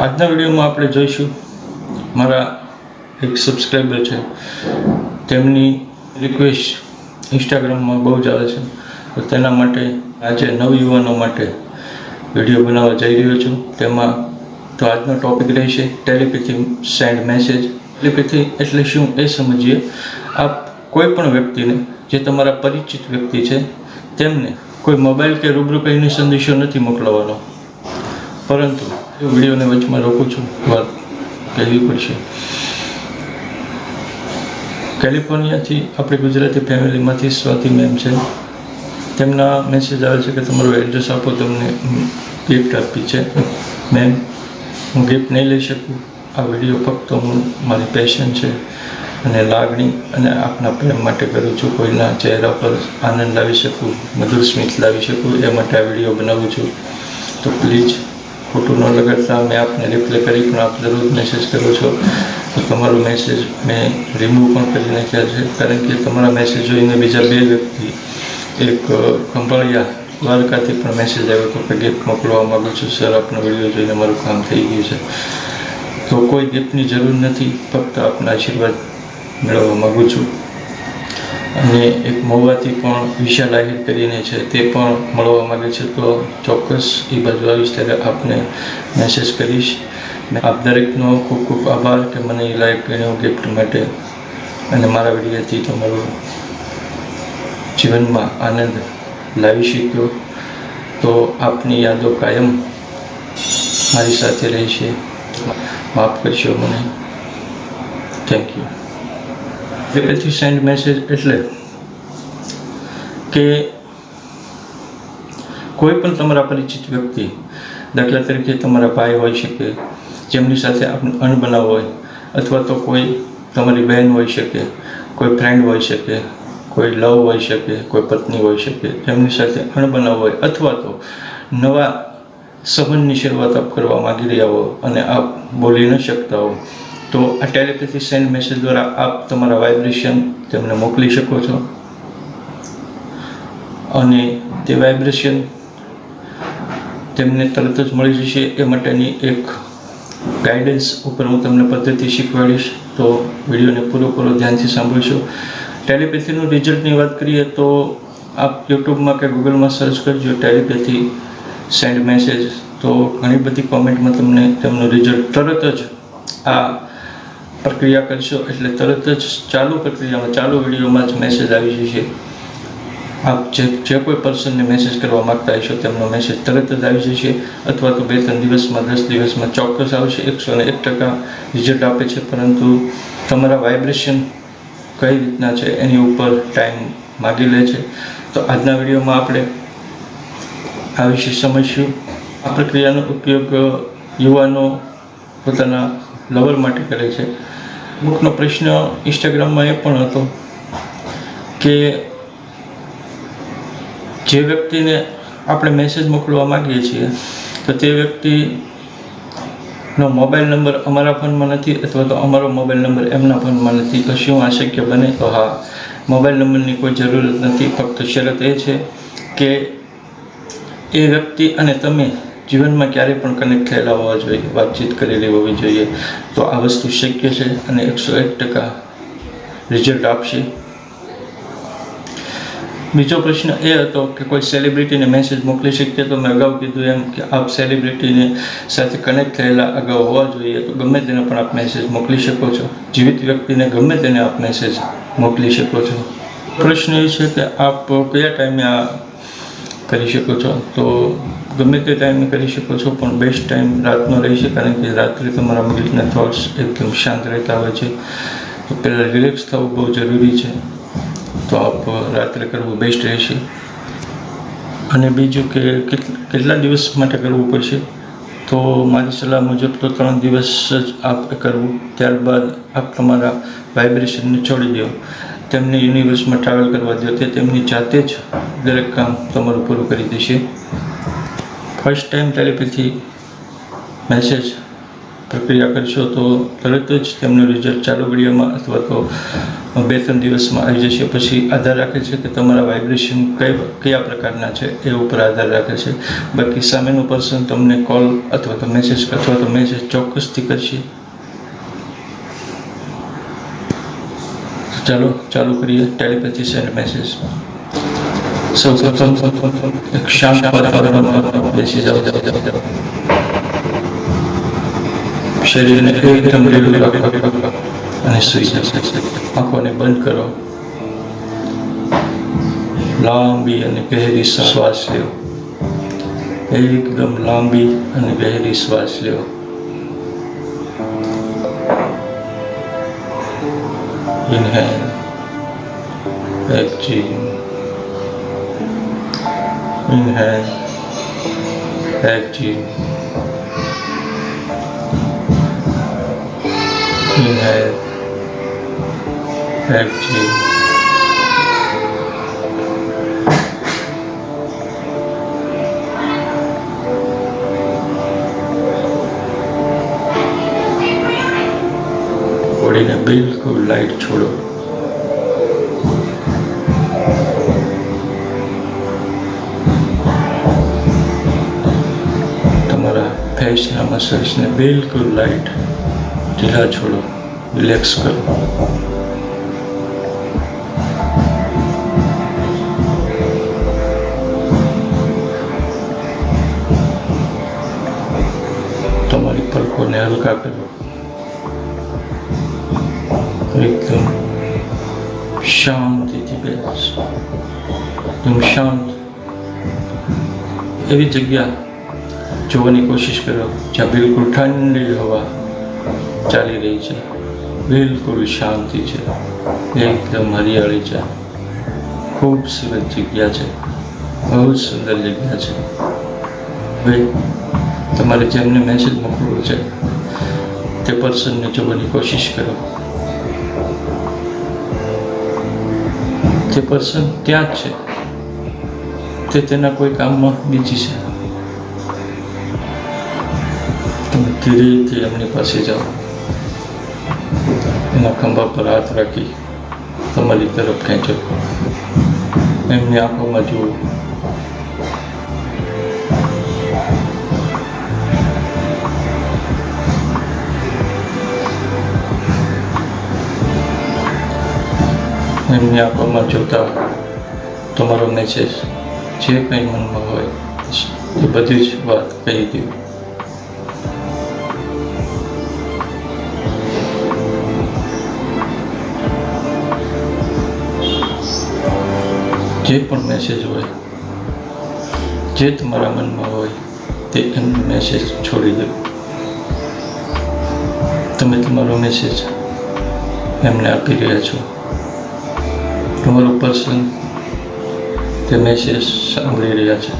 આજના વિડીયોમાં આપણે જોઈશું, મારા એક સબસ્ક્રાઈબર છે. તેમની રિક્વેસ્ટ ઇન્સ્ટાગ્રામમાં બહુ જ આવે છે. તો તેના માટે આજે નવયુવાનો માટે વીડિયો બનાવવા જઈ રહ્યો છું. તેમાં તો આજનો ટોપિક રહેશે ટેલિપેથી સેન્ડ મેસેજ ટેલિપેથી એટલે શું એ સમજીએ. આપ કોઈ પણ વ્યક્તિને, જે તમારા પરિચિત વ્યક્તિ છે, તેમને કોઈ મોબાઈલ કે રૂબરૂ કહીને સંદેશો નથી મોકલવાનો. પરંતુ વિડીયોને વચમાં રોકું છું. વાત કહેવી પડશે. કેલિફોર્નિયાથી આપણી ગુજરાતી ફેમિલીમાંથી સ્વાતિ મેમ છે. તેમના મેસેજ આવે છે કે તમારું એડ્રેસ આપો, તમને ગિફ્ટ આપી છે. મેમ, હું ગિફ્ટ નહીં લઈ શકું. આ વીડિયો ફક્ત હું, મારી પેશન છે અને લાગણી અને આપના પ્રેમ માટે કરું છું. કોઈના ચહેરા પર આનંદ લાવી શકું, મધુર સ્મિત લાવી શકું, એ માટે આ વીડિયો બનાવું છું. તો પ્લીઝ ખોટું ન લગાડતા મેં આપને રિપ્લે કરી પણ આપ દરરોજ મેસેજ કરો છો. તો તમારો મેસેજ મેં રિમૂવ પણ કરી નાખ્યા છે. કારણ કે તમારા મેસેજ જોઈને બીજા બે વ્યક્તિ, એક ખંભાળિયા દ્વારકાથી પણ મેસેજ આવ્યો હતો કે ગિફ્ટ મોકલવા માગું છું. સર આપનો વીડિયો જોઈને મારું કામ થઈ ગયું છે. તો કોઈ ગિફ્ટની જરૂર નથી. ફક્ત આપના આશીર્વાદ મેળવવા માગું છું. અને એક મહુવાથી પણ વિશાલ આહિર કરીને છે તે પણ મળવા માગે છે તો ચોક્કસ એ બાજુ આવીશ ત્યારે આપને મેસેજ કરીશ. આપ દરેકનો ખૂબ ખૂબ આભાર કે મને એ લાઈક ગણ્યો ગિફ્ટ માટે. અને મારા વિડીયોથી તમારું જીવનમાં આનંદ લાવી શક્યો. તો આપની યાદો કાયમ મારી સાથે રહેશે. માફ કરશો મને. થેન્ક યુ પછી સેન્ડ મેસેજ એટલે કે કોઈ પણ તમારા પરિચિત વ્યક્તિ, દાખલા તરીકે તમારા ભાઈ હોઈ શકે, જેમની સાથે આપણે અણબનાવ હોય, અથવા તો કોઈ તમારી બહેન હોઈ શકે, કોઈ ફ્રેન્ડ હોઈ શકે, કોઈ લવ હોઈ શકે, કોઈ પત્ની હોઈ શકે, જેમની સાથે અણબનાવ હોય, અથવા તો નવા સંબંધની શરૂઆત આપ કરવા માગી રહ્યા હો અને આપ બોલી ન શકતા હો તો આ ટેલિપેથી સેન્ડ મેસેજ દ્વારા આપ તમારા વાઇબ્રેશન તેમને મોકલી શકો છો. અને તે વાઇબ્રેશન તેમને તરત જ મળી જશે એ માટેની એક ગાઈડન્સ ઉપર હું તમને પદ્ધતિ શીખવાડીશ. તો વિડીયોને પૂરેપૂરો ધ્યાનથી સાંભળીશું. ટેલિપેથીનું રિઝલ્ટની વાત કરીએ તો આપ યુટ્યુબમાં કે ગૂગલમાં સર્ચ કરજો ટેલિપેથી સેન્ડ મેસેજ તો ઘણી બધી કોમેન્ટમાં તમને તેમનું રિઝલ્ટ તરત જ આ પ્રક્રિયા કરશો એટલે તરત જ ચાલુ પ્રક્રિયામાં ચાલુ વિડીયોમાં જ મેસેજ આવી જશે. આપ જે જે કોઈ પર્સનને મેસેજ કરવા માગતા હશો તેમનો મેસેજ તરત જ આવી જશે અથવા તો બે, ત્રણ દિવસમાં, દસ દિવસમાં ચોક્કસ આવશે એકસો ને એક ટકા રિઝલ્ટ આપે છે. પરંતુ તમારા વાઇબ્રેશન કઈ રીતના છે એની ઉપર ટાઈમ માગી લે છે. તો આજના વિડીયોમાં આપણે આ વિશે સમજશું. આ પ્રક્રિયાનો ઉપયોગ યુવાનો પોતાના લવર માટે કરે છે. અમુકનો પ્રશ્ન ઇન્સ્ટાગ્રામમાં એ પણ હતો કે જે વ્યક્તિને આપણે મેસેજ મોકલવા માગીએ છીએ, તો તે વ્યક્તિનો મોબાઈલ નંબર અમારા ફોનમાં નથી અથવા તો અમારો મોબાઈલ નંબર એમના ફોનમાં નથી. તો શું આ શક્ય બને? તો હા મોબાઈલ નંબરની કોઈ જરૂરત નથી. ફક્ત શરત એ છે કે એ વ્યક્તિ અને તમે જીવનમાં ક્યારે પણ કનેક્ટ થયેલા હોવા જોઈએ, વાતચીત કરેલી હોવી જોઈએ. તો આ વસ્તુ શક્ય છે અને એકસો એક ટકા રિઝલ્ટ આપશે. બીજો પ્રશ્ન એ હતો કે કોઈ સેલિબ્રિટીને મેસેજ મોકલી શકીએ તો મેં અગાઉ કીધું એમ કે આપ સેલિબ્રિટીને સાથે કનેક્ટ થયેલા અગાઉ હોવા જોઈએ તો ગમે તેને પણ આપ મેસેજ મોકલી શકો છો. જીવિત વ્યક્તિને ગમે તેને આપ મેસેજ મોકલી શકો છો. પ્રશ્ન એ છે કે આપ કયા ટાઈમે આ કરી શકો છો. તો ગમે તે ટાઈમે કરી શકો છો, પણ બેસ્ટ ટાઈમ રાતનો રહેશે કારણ કે રાત્રે તમારા મગજના થોટ્સ એકદમ શાંત રહેતા હોય છે. તો પહેલાં રિલેક્સ થવું બહુ જરૂરી છે. તો આપ રાત્રે કરવું બેસ્ટ રહેશે. અને બીજું કે કેટલા દિવસ માટે કરવું પડશે? તો મારી સલાહ મુજબ તો ત્રણ દિવસ જ આપ કરવું. ત્યારબાદ આપ તમારા વાઇબ્રેશનને છોડી દો. તેમને યુનિવર્સમાં ટ્રાવેલ કરવા દો તે તેમની જાતે જ દરેક કામ તમારું પૂરું કરી દેશે. ફર્સ્ટ ટાઈમ ટેલિપેથી મેસેજ પ્રક્રિયા કરશો તો તરત જ તેમનું રિઝલ્ટ ચાલુ વિડીયોમાં અથવા તો બે ત્રણ દિવસમાં આવી જશે. પછી આધાર રાખે છે કે તમારા વાઇબ્રેશન કઈ કયા પ્રકારના છે એ ઉપર આધાર રાખે છે. બાકી સામેનું પર્સન તમને કોલ અથવા તો મેસેજ અથવા તો મેસેજ ચોક્કસથી કરશે. ચાલો, ચાલુ કરીએ ટેલિપેથી સેન્ડ મેસેજ સૌ પ્રથમ એક શાંત વાતાવરણમાં બેસી જાઓ. શરીરને એકદમ ઢીલું રાખો અને સુઈ જશે આંખોને બંધ કરો. લાંબી અને ગહેરી શ્વાસ લ્યો એકદમ લાંબી અને ગહેરી શ્વાસ લ્યો Inhale, exhale. Inhale, exhale. Inhale, exhale. બોડીને બિલકુલ લાઈટ છોડો. તમારા ફેસના મસલ્સને બિલકુલ લાઈટ ઢીલા છોડો. રિલેક્સ કરો. તમારી પલકોને હલકા કરો. એકદમ શાંતિથી બેસ એકદમ શાંત એવી જગ્યા જોવાની કોશિશ કરો જ્યાં બિલકુલ ઠંડી હવા ચાલી રહી છે બિલકુલ શાંતિ છે એકદમ હરિયાળી છે ખૂબસૂરત જગ્યા છે બહુ સુંદર જગ્યા છે હવે તમારે જેમને મેસેજ મોકલવો છે તે પર્સનને જોવાની કોશિશ કરો તે પર્સન ત્યાં જ છે તે તેના કોઈ કામમાં બીજી છે. તમે ધીરેથી એમની પાસે જાઓ. એના ખંભા પર હાથ રાખી તમારી તરફ ખેંચો. એમની આંખોમાં જુઓ. એમની આપવામાં જોતા તમારો મેસેજ જે કંઈ મનમાં હોય એ બધી જ વાત કહી દો જે પણ મેસેજ હોય, જે તમારા મનમાં હોય તે એમને મેસેજ છોડી દો તમે તમારો મેસેજ એમને આપી રહ્યા છો. તમારું પર્સન તે મેસેજ સાંભળી રહ્યા છે.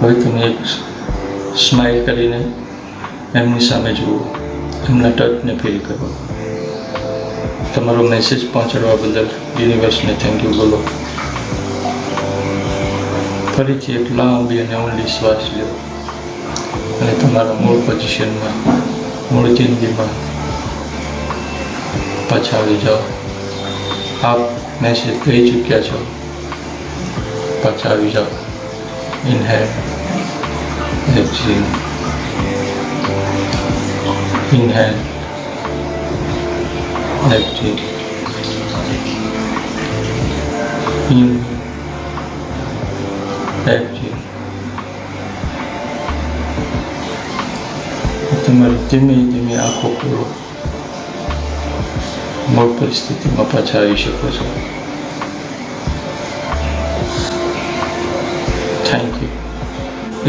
હવે તમે એક સ્માઇલ કરીને એમની સામે જુઓ, એમના ટચને ફીલ કરો. તમારો મેસેજ પહોંચાડવા બદલ યુનિવર્સને થેન્ક યુ બોલો. ફરીથી એક લાંબી અને ઊંડી શ્વાસ લો. અને તમારા મૂળ પોઝિશનમાં મૂળ જિંદગીમાં પાછા આવી જાઓ. આપ મેસેજ કહી ચૂક્યા છો. પાછા આવી જાઓ. Inhale exhale inhale exhale in exhale તમારી ધીમે ધીમે આંખો ખોલો. મૂળ પરિસ્થિતિમાં પાછા આવી શકો છો. થેન્ક યુ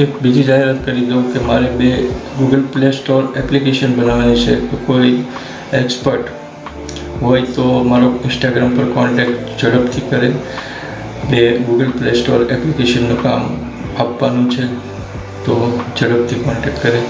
એક બીજી જાહેરાત કરી દઉં કે મારે બે ગૂગલ પ્લે સ્ટોર એપ્લિકેશન બનાવવાની છે. તો કોઈ એક્સપર્ટ હોય તો મારો ઇન્સ્ટાગ્રામ પર કોન્ટેક્ટ ઝડપથી કરે. બે ગૂગલ પ્લે સ્ટોર એપ્લિકેશનનું કામ આપવાનું છે તો ઝડપથી કોન્ટેક્ટ કરે.